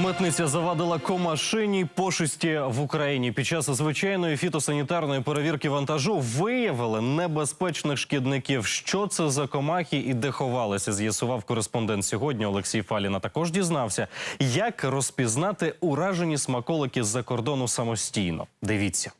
Митниця завадила комашині пошисті в Україні. Під час звичайної фітосанітарної перевірки вантажу виявили небезпечних шкідників. Що це за комахи і де ховалися? З'ясував кореспондент сьогодні Олексій Фаліна. Також дізнався, як розпізнати уражені смаколики з-за кордону самостійно. Дивіться.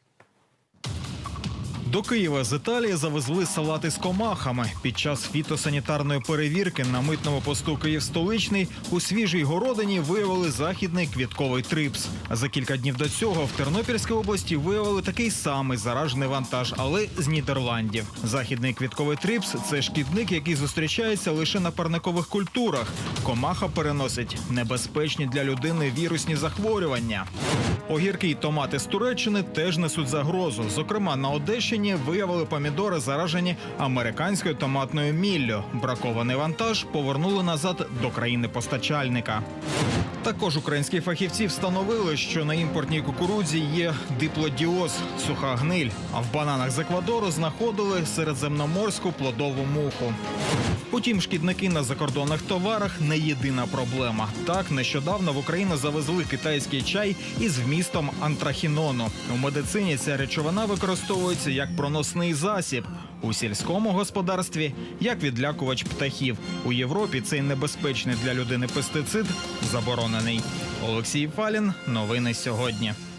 До Києва з Італії завезли салати з комахами. Під час фітосанітарної перевірки на митному посту Київ столичний у свіжій городині виявили західний квітковий трипс. За кілька днів до цього в Тернопільській області виявили такий самий заражений вантаж, але з Нідерландів. Західний квітковий трипс це шкідник, який зустрічається лише на парникових культурах. Комаха переносить небезпечні для людини вірусні захворювання. Огірки й томати з Туреччини теж несуть загрозу. Зокрема, на Одещині виявили помідори, заражені американською томатною міллю. Бракований вантаж повернули назад до країни постачальника. Також українські фахівці встановили, що на імпортній кукурудзі є диплодіоз – суха гниль. А в бананах з Еквадору знаходили середземноморську плодову муху. Утім, шкідники на закордонних товарах не єдина проблема. Так, нещодавно в Україну завезли китайський чай із вмістом антрахінону. У медицині ця речовина використовується як проносний засіб. У сільському господарстві як відлякувач птахів. У Європі цей небезпечний для людини пестицид заборонений. Олексій Фалін. Новини сьогодні.